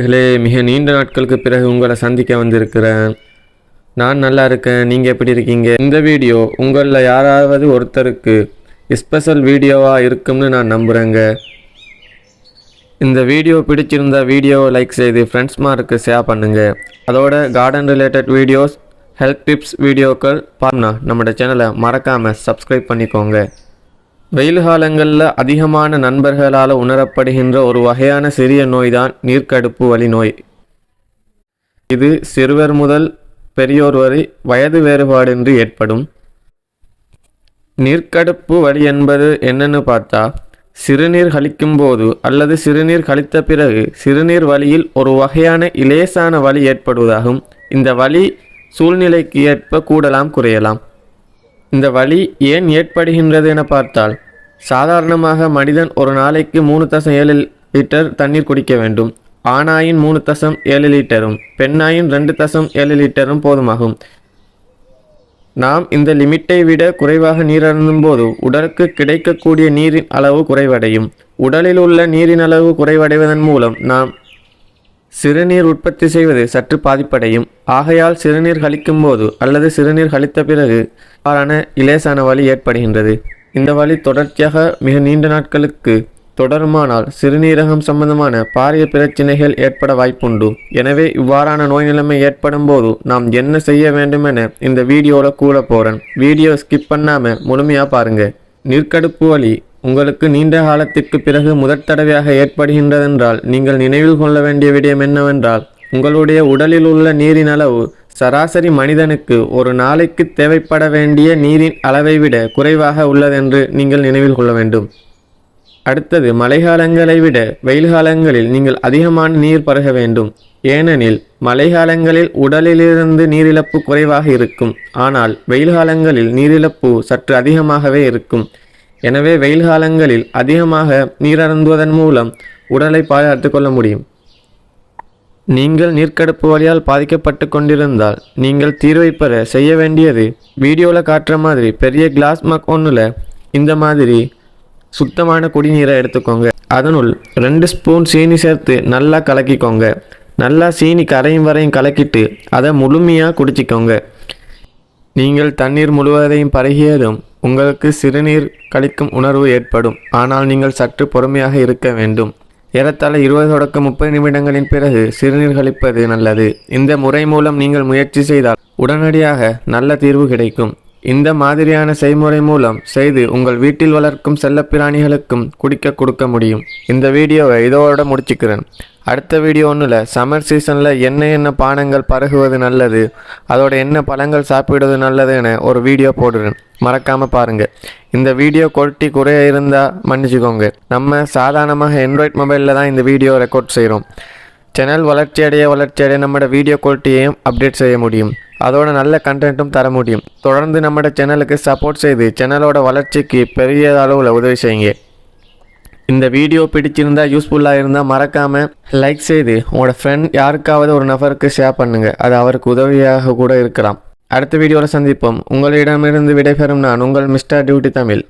நண்பர்களே மிக நீண்ட நாட்களுக்கு பிறகு உங்களை சந்திக்க வந்திருக்கிறேன். நான் நல்லா இருக்கேன் நீங்கள் எப்படி இருக்கீங்க? இந்த வீடியோ உங்களில் யாராவது ஒருத்தருக்கு ஸ்பெஷல் வீடியோவாக இருக்கும்னு நான் நம்புகிறேங்க இந்த வீடியோ பிடிச்சிருந்தா வீடியோவை லைக் செய்து ஃப்ரெண்ட்ஸ்மாருக்கு ஷேர் பண்ணுங்கள் அதோட garden related videos health tips வீடியோக்கள் பாருண்ணா நம்மளோட சேனலை மறக்காமல் சப்ஸ்கிரைப் பண்ணிக்கோங்க. வெயில் காலங்களில் அதிகமான நண்பர்களால் உணரப்படுகின்ற ஒரு வகையான சிறிய நோய்தான் நீர்க்கடுப்பு வலி நோய் இது சிறுவர் முதல் பெரியோர் வரை வயது வேறுபாடின்றி ஏற்படும். நீர்க்கடுப்பு வலி என்பது என்னன்னு பார்த்தா சிறுநீர் கழிக்கும் போது அல்லது சிறுநீர் கழித்த பிறகு சிறுநீர் வலியில் ஒரு வகையான இலேசான வலி ஏற்படுவதாகும். இந்த வலி சூழ்நிலைக்கு ஏற்ப கூடலாம் குறையலாம். இந்த வலி ஏன் ஏற்படுகின்றது என பார்த்தால் சாதாரணமாக மனிதன் ஒரு நாளைக்கு மூணு தசம் ஏழு லிட்டர் தண்ணீர் குடிக்க வேண்டும். ஆணாயின் மூணு தசம் ஏழு லிட்டரும் பெண்ணாயின் ரெண்டு தசம் ஏழு லிட்டரும் போதுமாகும். நாம் இந்த லிமிட்டை விட குறைவாக நீரருந்தும் போது உடலுக்கு கிடைக்கக்கூடிய நீரின் அளவு குறைவடையும். உடலில் உள்ள நீரின் அளவு குறைவடைவதன் மூலம் நாம் சிறுநீர் உற்பத்தி செய்வது சற்று பாதிப்படையும். ஆகையால் சிறுநீர் கழிக்கும் போது அல்லது சிறுநீர் கழித்த பிறகு ஆறான இலேசான வலி ஏற்படுகின்றது. இந்த வலி தொடர்ச்சியாக மிக நீண்ட நாட்களுக்கு தொடருமானால் சிறுநீரகம் சம்பந்தமான பாரிய பிரச்சனைகள் ஏற்பட வாய்ப்புண்டு. எனவே இவ்வாறான நோய் நிலைமை ஏற்படும் போது நாம் என்ன செய்ய வேண்டுமென இந்த வீடியோவில் கூற போகிறேன் வீடியோ ஸ்கிப் பண்ணாமல் முழுமையாக பாருங்கள் நீர்க்கடுப்பு வலி உங்களுக்கு நீண்ட காலத்திற்கு பிறகு முதற் தடவையாக ஏற்படுகின்றதென்றால் நீங்கள் நினைவில் கொள்ள வேண்டிய விடயம் என்னவென்றால் உங்களுடைய உடலில் உள்ள நீரின் அளவு சராசரி மனிதனுக்கு ஒரு நாளைக்கு தேவைப்பட வேண்டிய நீரின் அளவை விட குறைவாக உள்ளதென்று நீங்கள் நினைவில் கொள்ள வேண்டும். அடுத்தது மழைக்காலங்களை விட வெயில் காலங்களில் நீங்கள் அதிகமான நீர் பருக வேண்டும். ஏனெனில் மழைக்காலங்களில் உடலிலிருந்து நீரிழப்பு குறைவாக இருக்கும். ஆனால் வெயில் காலங்களில் நீரிழப்பு சற்று அதிகமாகவே இருக்கும். எனவே வெயில் காலங்களில் அதிகமாக நீர் அருந்துவதன் மூலம் உடலை பாதுகாத்து கொள்ள முடியும். நீங்கள் நீர்க்கடுப்பு வழியால் பாதிக்கப்பட்டு கொண்டிருந்தால் நீங்கள் தீர்வை பெற செய்ய வேண்டியது வீடியோவில் காட்டுற மாதிரி பெரிய கிளாஸ் மக் ஒன்றில் இந்த மாதிரி சுத்தமான குடிநீரை எடுத்துக்கோங்க. அதனுள் ரெண்டு ஸ்பூன் சீனி சேர்த்து நல்லா கலக்கிக்கோங்க. நல்லா சீனி கரையும் வரையும் கலக்கிட்டு அதை முழுமையாக குடிச்சிக்கோங்க. நீங்கள் தண்ணீர் முழுவதையும் பருகியதும் உங்களுக்கு சிறுநீர் கழிக்கும் உணர்வு ஏற்படும். ஆனால் நீங்கள் சற்று பொறுமையாக இருக்க வேண்டும். ஏறத்தாழ இருபது தொடக்கம் முப்பது நிமிடங்களின் பிறகு சிறுநீர் கழிப்பது நல்லது. இந்த முறை மூலம் நீங்கள் முயற்சி செய்தால் உடனடியாக நல்ல தீர்வு கிடைக்கும். இந்த மாதிரியான செய்முறை மூலம் செய்து உங்கள் வீட்டில் வளர்க்கும் செல்லப்பிராணிகளுக்கும் குடிக்க கொடுக்க முடியும். இந்த வீடியோவை இதோட முடிச்சுக்கிறேன். அடுத்த வீடியோ ஒன்றில் சம்மர் சீசனில் என்ன என்ன பானங்கள் பருகுவது நல்லது அதோட என்ன பழங்கள் சாப்பிடுவது நல்லது என ஒரு வீடியோ போடுறேன். மறக்காமல் பாருங்கள் இந்த வீடியோ குவாலிட்டி குறைய இருந்தால் மன்னிச்சுக்கோங்க. நம்ம சாதாரணமாக ஆண்ட்ராய்ட் மொபைலில் தான் இந்த வீடியோ ரெக்கார்ட் செய்கிறோம் சேனல் வளர்ச்சி அடைய வளர்ச்சி அடைய நம்மளோட வீடியோ குவாலிட்டியையும் அப்டேட் செய்ய முடியும். அதோட நல்ல கண்டென்ட்டும் தர முடியும். தொடர்ந்து நம்மட சேனலுக்கு சப்போர்ட் செய்து சேனலோட வளர்ச்சிக்கு பெரிய அளவில் உதவி செய்யுங்க. இந்த வீடியோ பிடிச்சிருந்தா யூஸ்ஃபுல்லாக இருந்தால் மறக்காமல் லைக் செய்து உங்களோட ஃப்ரெண்ட் யாருக்காவது ஒரு நபருக்கு ஷேர் பண்ணுங்கள் அது அவருக்கு உதவியாக கூட இருக்கலாம். அடுத்த வீடியோவில் சந்திப்போம். உங்களிடமிருந்து விடைபெறும் நான் உங்கள் மிஸ்டர் டியூட்டி தமிழ்